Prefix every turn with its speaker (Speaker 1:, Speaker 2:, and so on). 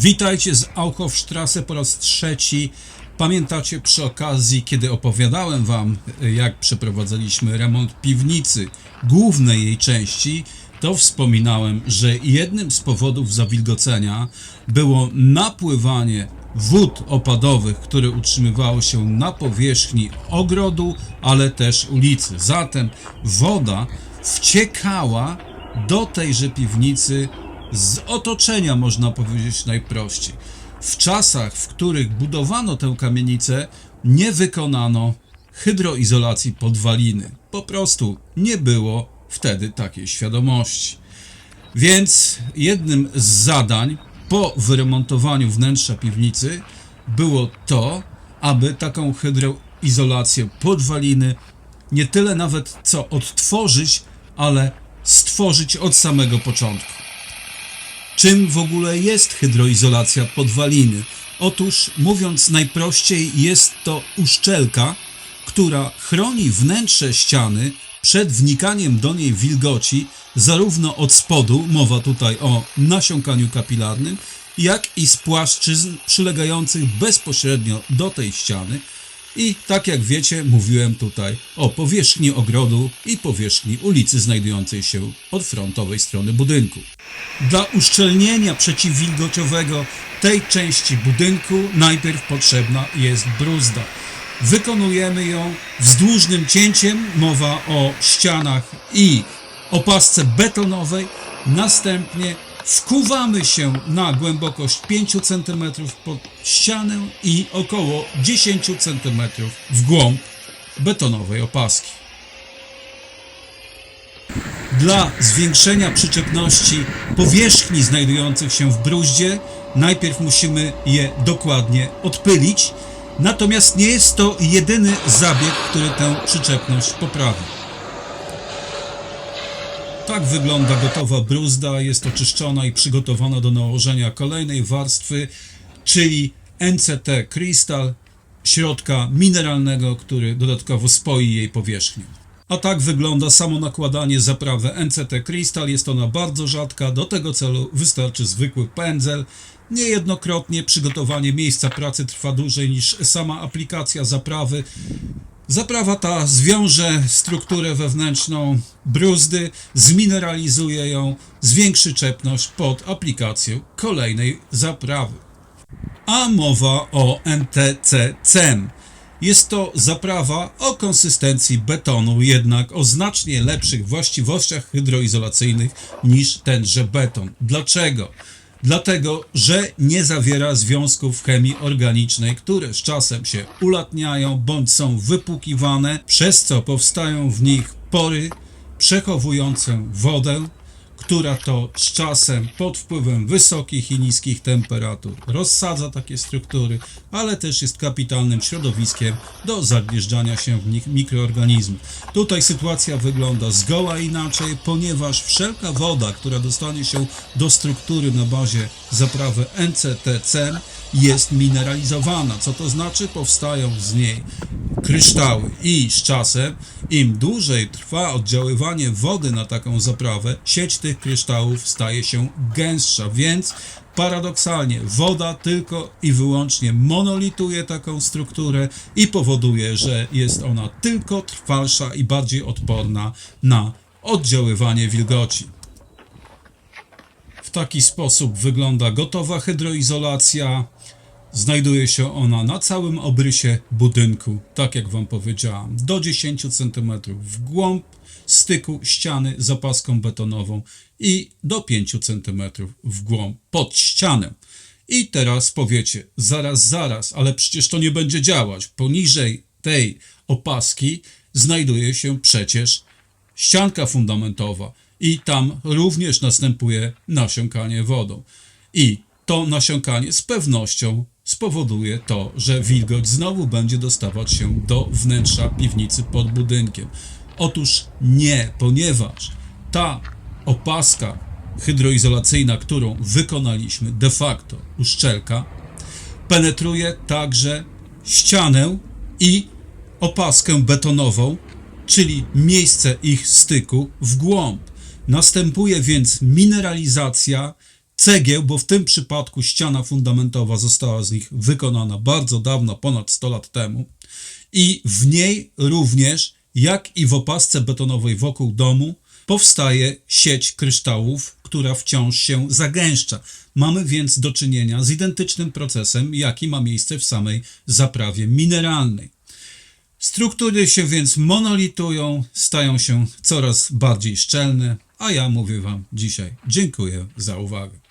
Speaker 1: Witajcie z Auchowstrasse po raz trzeci. Pamiętacie przy okazji, kiedy opowiadałem Wam, jak przeprowadzaliśmy remont piwnicy, głównej jej części, to wspominałem, że jednym z powodów zawilgocenia było napływanie wód opadowych, które utrzymywały się na powierzchni ogrodu, ale też ulicy. Zatem woda wciekała do tejże piwnicy z otoczenia, można powiedzieć najprościej. W czasach, w których budowano tę kamienicę, nie wykonano hydroizolacji podwaliny. Po prostu nie było wtedy takiej świadomości. Więc jednym z zadań po wyremontowaniu wnętrza piwnicy było to, aby taką hydroizolację podwaliny nie tyle nawet co odtworzyć, ale stworzyć od samego początku. Czym w ogóle jest hydroizolacja podwaliny? Otóż, mówiąc najprościej, jest to uszczelka, która chroni wnętrze ściany przed wnikaniem do niej wilgoci, zarówno od spodu, mowa tutaj o nasiąkaniu kapilarnym, jak i z płaszczyzn przylegających bezpośrednio do tej ściany. I tak jak wiecie, mówiłem tutaj o powierzchni ogrodu i powierzchni ulicy znajdującej się od frontowej strony budynku. Dla uszczelnienia przeciwwilgociowego tej części budynku najpierw potrzebna jest bruzda. Wykonujemy ją wzdłużnym cięciem, mowa o ścianach i opasce betonowej. Następnie wkuwamy się na głębokość 5 cm pod ścianę i około 10 cm w głąb betonowej opaski. Dla zwiększenia przyczepności powierzchni znajdujących się w bruździe, najpierw musimy je dokładnie odpylić. Natomiast nie jest to jedyny zabieg, który tę przyczepność poprawi. Tak wygląda gotowa bruzda. Jest oczyszczona i przygotowana do nałożenia kolejnej warstwy, czyli NCT Crystal, środka mineralnego, który dodatkowo spoi jej powierzchnię. A tak wygląda samo nakładanie zaprawy NCT Crystal. Jest ona bardzo rzadka. Do tego celu wystarczy zwykły pędzel. Niejednokrotnie przygotowanie miejsca pracy trwa dłużej niż sama aplikacja zaprawy. Zaprawa ta zwiąże strukturę wewnętrzną bruzdy, zmineralizuje ją, zwiększy czepność pod aplikację kolejnej zaprawy. A mowa o NTC-CEM. Jest to zaprawa o konsystencji betonu, jednak o znacznie lepszych właściwościach hydroizolacyjnych niż tenże beton. Dlaczego? Dlatego, że nie zawiera związków chemii organicznej, które z czasem się ulatniają bądź są wypłukiwane, przez co powstają w nich pory przechowujące wodę, która to z czasem pod wpływem wysokich i niskich temperatur rozsadza takie struktury, ale też jest kapitalnym środowiskiem do zagnieżdżania się w nich mikroorganizmów. Tutaj sytuacja wygląda zgoła inaczej, ponieważ wszelka woda, która dostanie się do struktury na bazie zaprawy NCTC jest mineralizowana. Co to znaczy? Powstają z niej kryształy i z czasem im dłużej trwa oddziaływanie wody na taką zaprawę, sieć tych kryształów staje się gęstsza, więc paradoksalnie woda tylko i wyłącznie monolituje taką strukturę i powoduje, że jest ona tylko trwalsza i bardziej odporna na oddziaływanie wilgoci. W taki sposób wygląda gotowa hydroizolacja. Znajduje się ona na całym obrysie budynku, tak jak Wam powiedziałam, do 10 cm w głąb styku ściany z opaską betonową i do 5 cm w głąb pod ścianę. I teraz powiecie, zaraz, zaraz, ale przecież to nie będzie działać. Poniżej tej opaski znajduje się przecież ścianka fundamentowa i tam również następuje nasiąkanie wodą. I to nasiąkanie z pewnością spowoduje to, że wilgoć znowu będzie dostawać się do wnętrza piwnicy pod budynkiem. Otóż nie, ponieważ ta opaska hydroizolacyjna, którą wykonaliśmy, de facto uszczelka, penetruje także ścianę i opaskę betonową, czyli miejsce ich styku w głąb. Następuje więc mineralizacja cegieł, bo w tym przypadku ściana fundamentowa została z nich wykonana bardzo dawno, ponad 100 lat temu. I w niej również, jak i w opasce betonowej wokół domu, powstaje sieć kryształów, która wciąż się zagęszcza. Mamy więc do czynienia z identycznym procesem, jaki ma miejsce w samej zaprawie mineralnej. Struktury się więc monolitują, stają się coraz bardziej szczelne, a ja mówię Wam dzisiaj dziękuję za uwagę.